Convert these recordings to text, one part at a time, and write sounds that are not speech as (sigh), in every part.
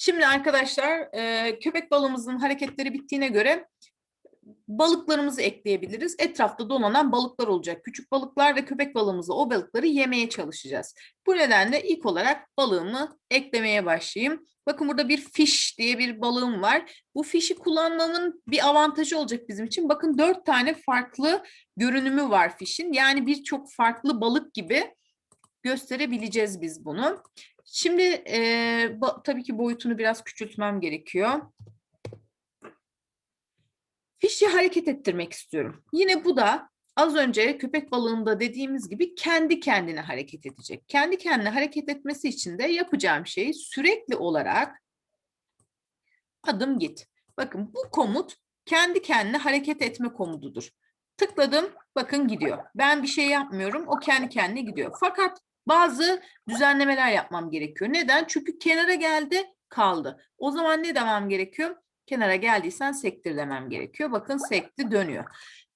Şimdi arkadaşlar e, köpek balığımızın hareketleri bittiğine göre balıklarımızı ekleyebiliriz. Etrafta dolanan balıklar olacak. Küçük balıklar ve köpek balığımızla o balıkları yemeye çalışacağız. Bu nedenle ilk olarak balığımı eklemeye başlayayım. Bakın burada bir fish diye bir balığım var. Bu fişi kullanmamın bir avantajı olacak bizim için. Bakın dört tane farklı görünümü var fişin. Yani birçok farklı balık gibi gösterebileceğiz biz bunu. Şimdi e, tabii ki boyutunu biraz küçültmem gerekiyor. Fişi hareket ettirmek istiyorum. Yine bu da az önce köpek balığında dediğimiz gibi kendi kendine hareket edecek. Kendi kendine hareket etmesi için de yapacağım şey sürekli olarak adım git. Bakın bu komut kendi kendine hareket etme komutudur. Tıkladım, bakın gidiyor. Ben bir şey yapmıyorum, o kendi kendine gidiyor. Fakat bazı düzenlemeler yapmam gerekiyor. Neden? Çünkü kenara geldi, kaldı. O zaman ne demem gerekiyor? Kenara geldiysen sektir demem gerekiyor. Bakın sekti dönüyor.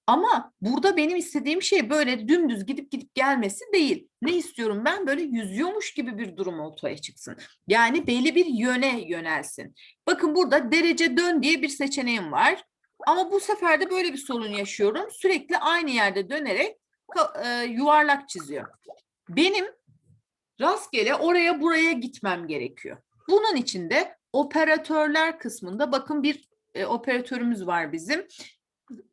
Ama burada benim istediğim şey böyle dümdüz gidip gidip gelmesi değil. Ne istiyorum ben? Böyle yüzüyormuş gibi bir durum ortaya çıksın. Yani belli bir yöne yönelsin. Bakın burada derece dön diye bir seçeneğim var. Ama bu sefer de böyle bir sorun yaşıyorum. Sürekli aynı yerde dönerek e, yuvarlak çiziyor. Benim rastgele oraya buraya gitmem gerekiyor. Bunun için de operatörler kısmında bakın bir e, operatörümüz var bizim.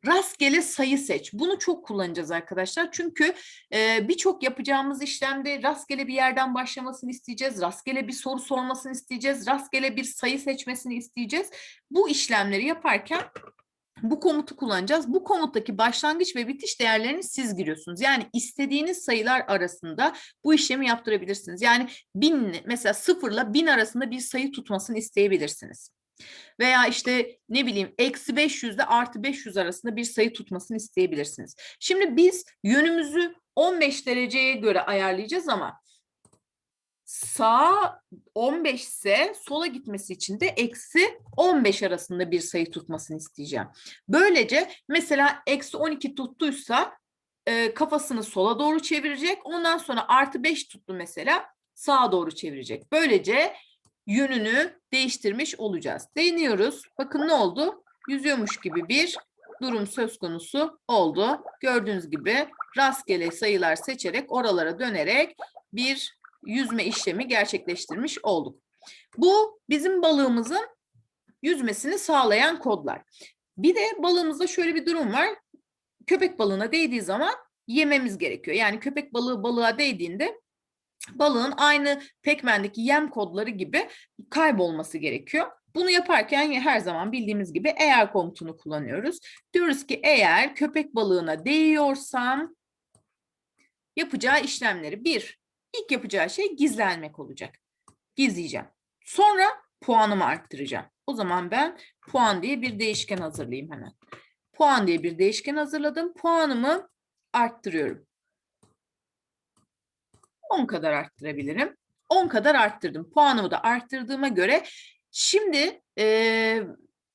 Rastgele sayı seç. Bunu çok kullanacağız arkadaşlar. Çünkü e, birçok yapacağımız işlemde rastgele bir yerden başlamasını isteyeceğiz. Rastgele bir soru sormasını isteyeceğiz. Rastgele bir sayı seçmesini isteyeceğiz. Bu işlemleri yaparken bu komutu kullanacağız. Bu komuttaki başlangıç ve bitiş değerlerini siz giriyorsunuz. Yani istediğiniz sayılar arasında bu işlemi yaptırabilirsiniz. Yani bin mesela sıfırla bin arasında bir sayı tutmasını isteyebilirsiniz. Veya işte ne bileyim eksi 500 ile artı 500 arasında bir sayı tutmasını isteyebilirsiniz. Şimdi biz yönümüzü 15 dereceye göre ayarlayacağız ama sağ 15 ise sola gitmesi için de eksi 15 arasında bir sayı tutmasını isteyeceğim. Böylece mesela eksi 12 tuttuysa e, kafasını sola doğru çevirecek. Ondan sonra artı 5 tuttu mesela sağa doğru çevirecek. Böylece yönünü değiştirmiş olacağız. Deniyoruz. Bakın ne oldu? Yüzüyormuş gibi bir durum söz konusu oldu. Gördüğünüz gibi rastgele sayılar seçerek oralara dönerek bir yüzme işlemi gerçekleştirmiş olduk. Bu bizim balığımızın yüzmesini sağlayan kodlar. Bir de balığımızda şöyle bir durum var. Köpek balığına değdiği zaman yememiz gerekiyor. Yani köpek balığı balığa değdiğinde balığın aynı Pac-Man'deki yem kodları gibi kaybolması gerekiyor. Bunu yaparken her zaman bildiğimiz gibi eğer komutunu kullanıyoruz. Diyoruz ki eğer köpek balığına değiyorsam yapacağı işlemleri bir, ilk yapacağı şey gizlenmek olacak. Gizleyeceğim. Sonra puanımı arttıracağım. O zaman ben puan diye bir değişken hazırlayayım hemen. Puan diye bir değişken hazırladım. Puanımı arttırıyorum. 10 kadar arttırabilirim. 10 kadar arttırdım. Puanımı da arttırdığıma göre şimdi eee,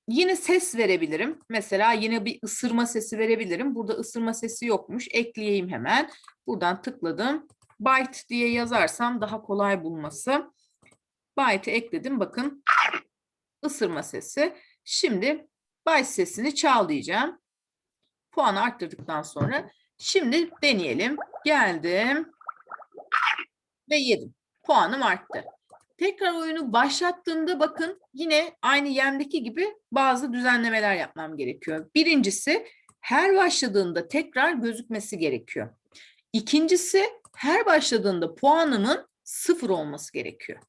yine ses verebilirim. Mesela yine bir ısırma sesi verebilirim. Burada ısırma sesi yokmuş. Ekleyeyim hemen. Buradan tıkladım. Bite diye yazarsam daha kolay bulması. Bite'i ekledim. Bakın ısırma sesi. Şimdi bite sesini çal diyeceğim. Puanı arttırdıktan sonra şimdi deneyelim. Geldim ve yedim. Puanım arttı. Tekrar oyunu başlattığımda bakın yine aynı yemdeki gibi bazı düzenlemeler yapmam gerekiyor. Birincisi her başladığında tekrar gözükmesi gerekiyor. İkincisi her başladığında puanımın sıfır olması gerekiyor.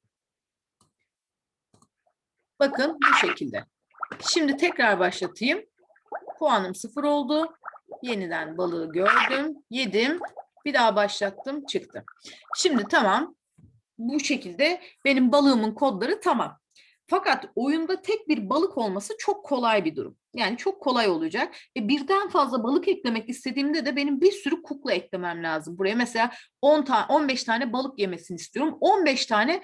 Bakın bu şekilde. Şimdi tekrar başlatayım. Puanım sıfır oldu. Yeniden balığı gördüm, yedim. Bir daha başlattım, çıktı. Şimdi tamam. Bu şekilde benim balığımın kodları tamam. Fakat oyunda tek bir balık olması çok kolay bir durum. Yani çok kolay olacak. E birden fazla balık eklemek istediğimde de benim bir sürü kukla eklemem lazım. Buraya mesela 10 tane 15 tane balık yemesini istiyorum. 15 tane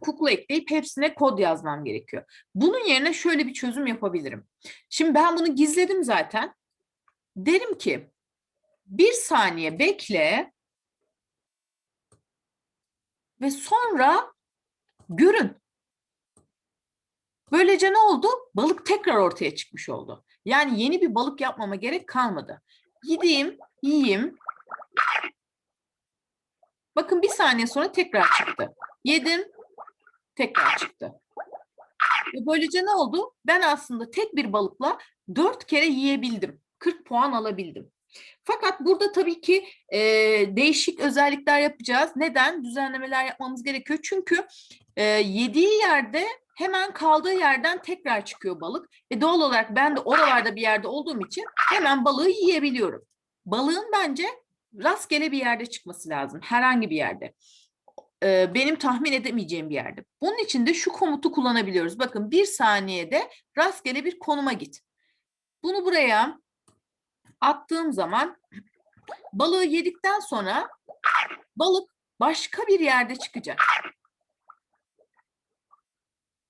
kukla ekleyip hepsine kod yazmam gerekiyor. Bunun yerine şöyle bir çözüm yapabilirim. Şimdi ben bunu gizledim zaten. Derim ki bir saniye bekle ve sonra görün. Böylece ne oldu? Balık tekrar ortaya çıkmış oldu. Yani yeni bir balık yapmama gerek kalmadı. Gideyim, yiyeyim. Bakın bir saniye sonra tekrar çıktı. Yedim, tekrar çıktı. Ve böylece ne oldu? Ben aslında tek bir balıkla dört kere yiyebildim. 40 puan alabildim. Fakat burada tabii ki e, değişik özellikler yapacağız. Neden? Düzenlemeler yapmamız gerekiyor. Çünkü e, yediği yerde hemen kaldığı yerden tekrar çıkıyor balık. E doğal olarak ben de oralarda bir yerde olduğum için hemen balığı yiyebiliyorum. Balığın bence rastgele bir yerde çıkması lazım. Herhangi bir yerde. E, benim tahmin edemeyeceğim bir yerde. Bunun için de şu komutu kullanabiliyoruz. Bakın bir saniyede rastgele bir konuma git. Bunu buraya attığım zaman balığı yedikten sonra balık başka bir yerde çıkacak.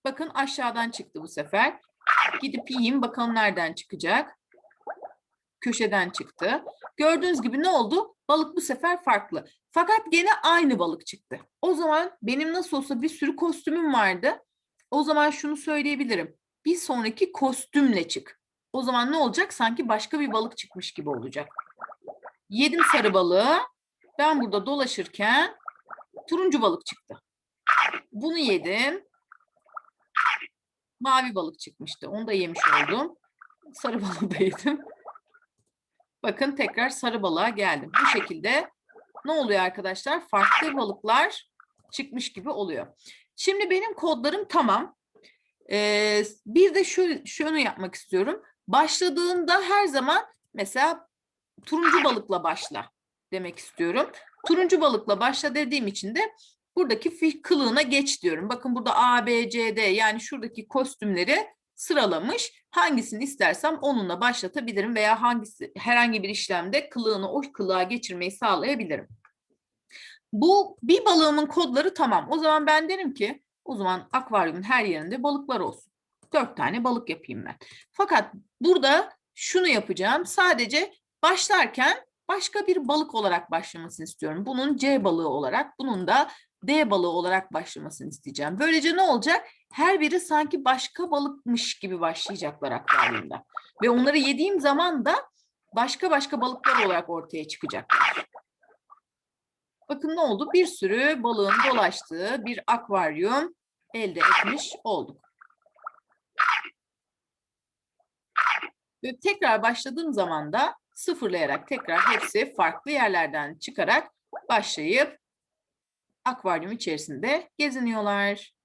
Bakın aşağıdan çıktı bu sefer. Gidip yiyeyim bakalım nereden çıkacak. Köşeden çıktı. Gördüğünüz gibi ne oldu? Balık bu sefer farklı. Fakat gene aynı balık çıktı. O zaman benim nasıl olsa bir sürü kostümüm vardı. O zaman şunu söyleyebilirim. Bir sonraki kostümle çık. O zaman ne olacak? Sanki başka bir balık çıkmış gibi olacak. Yedim sarı balığı. Ben burada dolaşırken turuncu balık çıktı. Bunu yedim. Mavi balık çıkmıştı. Onu da yemiş oldum. Sarı (laughs) balığı da yedim. Bakın tekrar sarı balığa geldim. Bu şekilde ne oluyor arkadaşlar? Farklı balıklar çıkmış gibi oluyor. Şimdi benim kodlarım tamam. Ee, bir de şu, şunu yapmak istiyorum. Başladığında her zaman mesela turuncu balıkla başla demek istiyorum. Turuncu balıkla başla dediğim için de buradaki fi- kılığına geç diyorum. Bakın burada A, B, C, D yani şuradaki kostümleri sıralamış. Hangisini istersem onunla başlatabilirim veya hangisi herhangi bir işlemde kılığını o kılığa geçirmeyi sağlayabilirim. Bu bir balığımın kodları tamam. O zaman ben derim ki o zaman akvaryumun her yerinde balıklar olsun. Dört tane balık yapayım ben. Fakat burada şunu yapacağım. Sadece başlarken başka bir balık olarak başlamasını istiyorum. Bunun C balığı olarak, bunun da D balığı olarak başlamasını isteyeceğim. Böylece ne olacak? Her biri sanki başka balıkmış gibi başlayacaklar akvaryumda. Ve onları yediğim zaman da başka başka balıklar olarak ortaya çıkacaklar. Bakın ne oldu? Bir sürü balığın dolaştığı bir akvaryum elde etmiş olduk. Ve tekrar başladığım zaman da sıfırlayarak tekrar hepsi farklı yerlerden çıkarak başlayıp akvaryum içerisinde geziniyorlar.